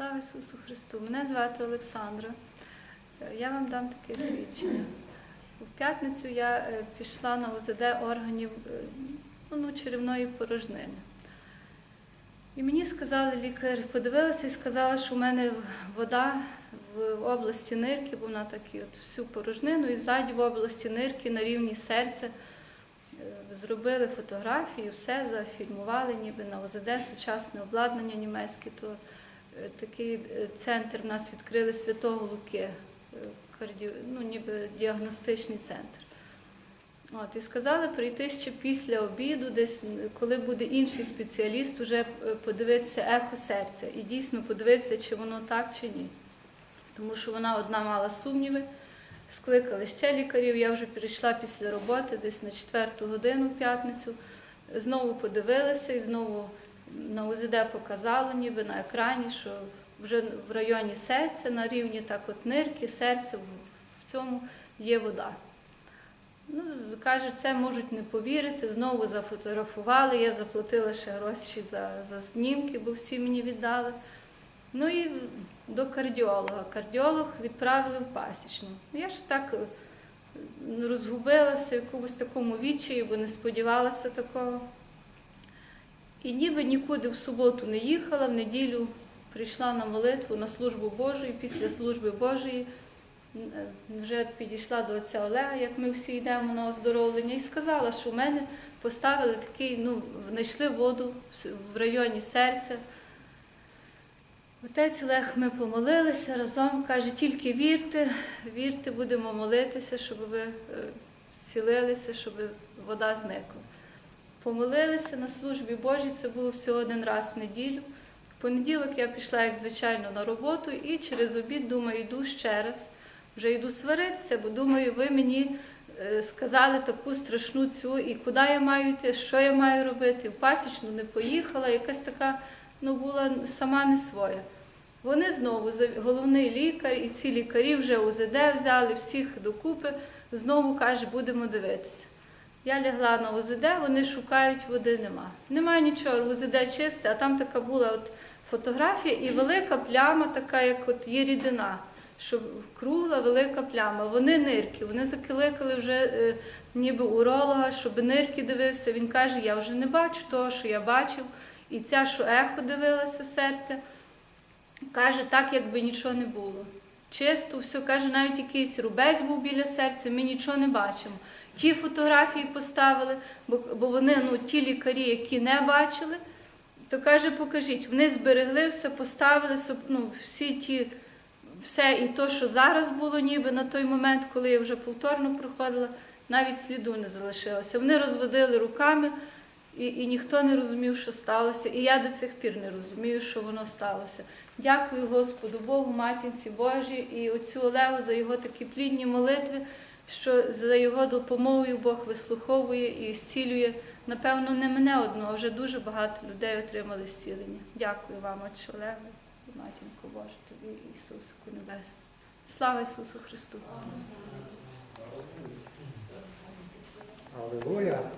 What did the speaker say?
Слава Ісусу Христу! Мене звати Олександра. Я вам дам таке свідчення. У п'ятницю я е, пішла на УЗД органів е, ну, черевної порожнини. І мені сказали лікар, подивилася і сказала, що у мене вода в області нирки, бо вона так і от всю порожнину, і ззаді в області нирки на рівні серця. Е, Зробили фотографії, все зафільмували, ніби на ОЗД, сучасне обладнання німецьке. То такий е, центр в нас відкрили Святого Луки, е, кардіо, ну, ніби діагностичний центр. От, і сказали прийти ще після обіду, десь коли буде інший спеціаліст, уже е, подивитися ехо серця і дійсно подивитися, чи воно так чи ні. Тому що вона одна мала сумніви. Скликали ще лікарів, я вже перейшла після роботи, десь на четверту годину в п'ятницю. Знову подивилися і знову на УЗД показало, ніби на екрані, що вже в районі серця, на рівні так от нирки, серця, в цьому є вода. Ну, каже, це можуть не повірити. Знову зафотографували. Я заплатила ще гроші за, за знімки, бо всі мені віддали. Ну і до кардіолога. Кардіолог відправили в пасічну. Ну, Я ж так е, розгубилася в якомусь такому відчаї, бо не сподівалася такого. І ніби нікуди в суботу не їхала, в неділю прийшла на молитву на службу Божу, і після служби Божої е, вже підійшла до отця Олега, як ми всі йдемо на оздоровлення, і сказала, що в мене поставили такий, ну, знайшли воду в районі серця. Отець Олег, ми помолилися разом, каже, тільки вірте, вірте, будемо молитися, щоб ви е, зцілилися, щоб вода зникла. Помолилися на службі Божій, це було всього один раз в неділю. В понеділок я пішла, як звичайно, на роботу і через обід, думаю, йду ще раз. Вже йду сваритися, бо думаю, ви мені е, сказали таку страшну цю, і куди я маю йти, що я маю робити. В пасічну не поїхала, якась така ну, була сама не своя. Вони знову, головний лікар і ці лікарі вже УЗД взяли всіх докупи, знову каже, будемо дивитися. Я лягла на УЗД, вони шукають, води нема. Немає нічого, УЗД чисте, а там така була от фотографія і велика пляма, така, як от є рідина, що кругла велика пляма. Вони нирки, вони закликали вже е, ніби уролога, щоб нирки дивився. Він каже, я вже не бачу того, що я бачив. І ця, що ехо дивилася серця, каже, так, якби нічого не було. Чисто, все, каже, навіть якийсь рубець був біля серця, ми нічого не бачимо. Ті фотографії поставили, бо, вони, ну, ті лікарі, які не бачили, то каже, покажіть, вони зберегли все, поставили ну, всі ті, все і то, що зараз було, ніби на той момент, коли я вже повторно проходила, навіть сліду не залишилося. Вони розводили руками, і, і ніхто не розумів, що сталося. І я до цих пір не розумію, що воно сталося. Дякую Господу Богу, матінці Божій і отцю Олегу за його такі плідні молитви, що за його допомогою Бог вислуховує і зцілює. Напевно, не мене одного, вже дуже багато людей отримали зцілення. Дякую вам, отче Олег, і матінко Божа, тобі, Ісусику Небесний. Слава Ісусу Христу! Аллилуйя.